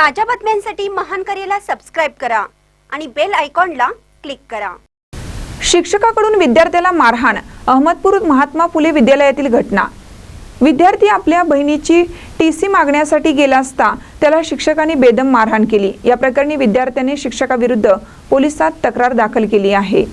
ताज्या बातम्यांसाठी महान करेला सबस्क्राईब करा आणि बेल आयकॉनला क्लिक करा. शिक्षकाकडून विद्यार्थ्याला मारहाण अहमदपूर महात्मा फुले विद्यालयातील घटना. विद्यार्थी आपल्या बहिणीची टी सी मागण्यासाठी गेला असता त्याला शिक्षकांनी बेदम मारहाण केली. या प्रकरणी विद्यार्थ्याने शिक्षकाविरुद्ध पोलिसात तक्रार दाखल केली आहे.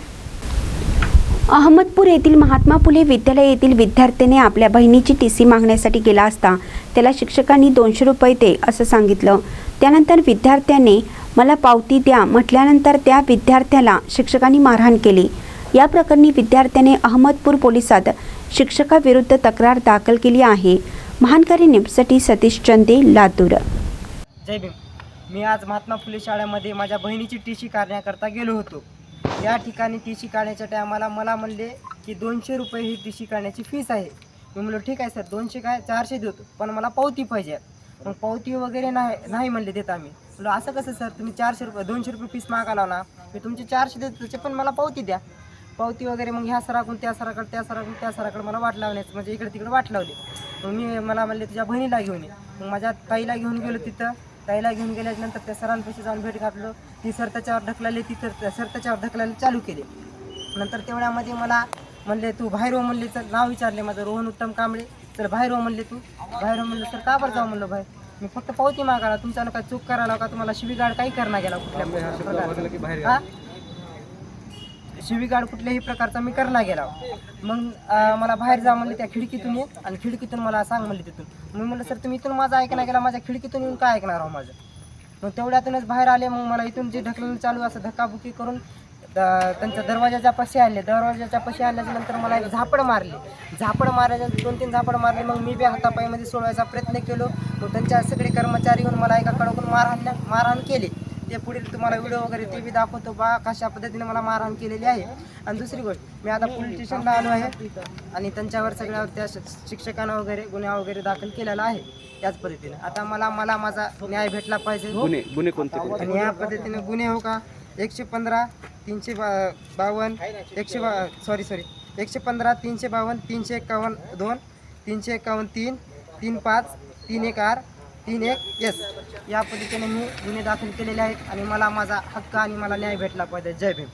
अहमदपूर येथील महात्मा फुले विद्यालय येथील विद्यार्थ्याने आपल्या बहिणीची टी सी मागण्यासाठी गेला असता त्याला शिक्षकांनी दोनशे रुपये दे असं सांगितलं. त्यानंतर विद्यार्थ्याने मला पावती द्या म्हटल्यानंतर त्या विद्यार्थ्याला शिक्षकांनी मारहाण केली. या प्रकरणी विद्यार्थ्याने अहमदपूर पोलिसात शिक्षकाविरुद्ध तक्रार दाखल केली आहे. महानकरी न्यूजसाठी सतीश चंदे लातूर. जय भीम. मी आज महात्मा फुले शाळेमध्ये माझ्या बहिणीची टी सी काढण्याकरता गेलो होतो. या ठिकाणी टी सी काढण्याच्या टायमाला मला म्हणले की दोनशे रुपये ही टी सी काढण्याची फीस आहे. मी म्हणलो ठीक आहे सर. दोनशे काय? चारशे देतो. पण मला पावती पाहिजे. मग पावती वगैरे नाही नाही म्हणले देत आम्ही. म्हणलो असं कसं सर? तुम्ही चारशे रुपये दोनशे रुपये फीस मागाला ना मी तुमचे चारशे देतो त्याचे पण मला पावती द्या. पावती वगैरे मग ह्या सराकडून त्या सराकडे त्या सराकडून त्या सराकडे मला वाट लावण्याचं म्हणजे इकडे तिकडे वाट लावली. मग मी मला म्हणले तुझ्या बहिणीला घेऊन ये. मग माझ्या ताईला घेऊन गेलो तिथं. ताईला घेऊन गेल्यानंतर त्या सरांपाशी जाऊन भेट घातलो. ती सर त्याच्यावर ढकलाले ती तर त्या सर त्याच्यावर ढकलायला चालू केले. नंतर तेवढ्यामध्ये मला म्हणले तू बाहेर हो म्हणले तर नाव विचारले माझं रोहन उत्तम कांबळे. तर बाहेर हो म्हणले तू. बाहेर हो म्हणलं सर का बरं जाऊ म्हणलं बाहेर? मी फक्त पावती मागायला तुमच्यानं काय चूक करायला का तुम्हाला शिवीगाड काही करणार गेला कुठल्या? हा? शिवीगाड कुठल्याही प्रकारचा मी करला गेला. मग मला बाहेर जा म्हणले त्या खिडकीतून ये आणि खिडकीतून मला सांग म्हणले तिथून. मी म्हणलं सर तुम्ही इथून माझा ऐकणार गेला माझ्या खिडकीतून येऊन काय ऐकणार आहो माझं? मग तेवढ्यातूनच बाहेर आले मग मला इथून जे ढकलणं चालू असं धक्काबुकी करून द- त्यांच्या दरवाजाच्या पाशी आणले. दरवाजाच्या पाशी आणल्याच्या नंतर मला एक झापड मारली. झापड मारायच्या दोन तीन झापड मारले. मग मी बी हातापायमध्ये सोडवायचा प्रयत्न केलो. मग त्यांच्या सगळे कर्मचारी येऊन मला एका कडकून मारहाण मारहाण केली. ते पुढील तुम्हाला व्हिडिओ वगैरे ते बी दाखवतो बा कशा पद्धतीने मला मारहाण केलेली आहे. आणि दुसरी गोष्ट मी आता पोलीस स्टेशनला आलो आहे. आणि त्यांच्यावर सगळ्या त्या शिक्षकांना वगैरे गुन्हा वगैरे दाखल केलेला आहे. याच पद्धतीने. आता मला मला माझा न्याय भेटला पाहिजे. आणि या पद्धतीने गुन्हे हो का? एकशे पंधरा तीनशे बा बावन्न एकशे बा सॉरी सॉरी एकशे पंधरा तीनशे बावन्न तीनशे एकावन्न दोन तीनशे एकावन्न तीन तीन पाच तीन एक आर तीन एक एस या पद्धतीने मी गुन्हे दाखल केलेले आहेत आणि मला माझा हक्क आणि मला न्याय भेटला पाहिजे. जय भीम.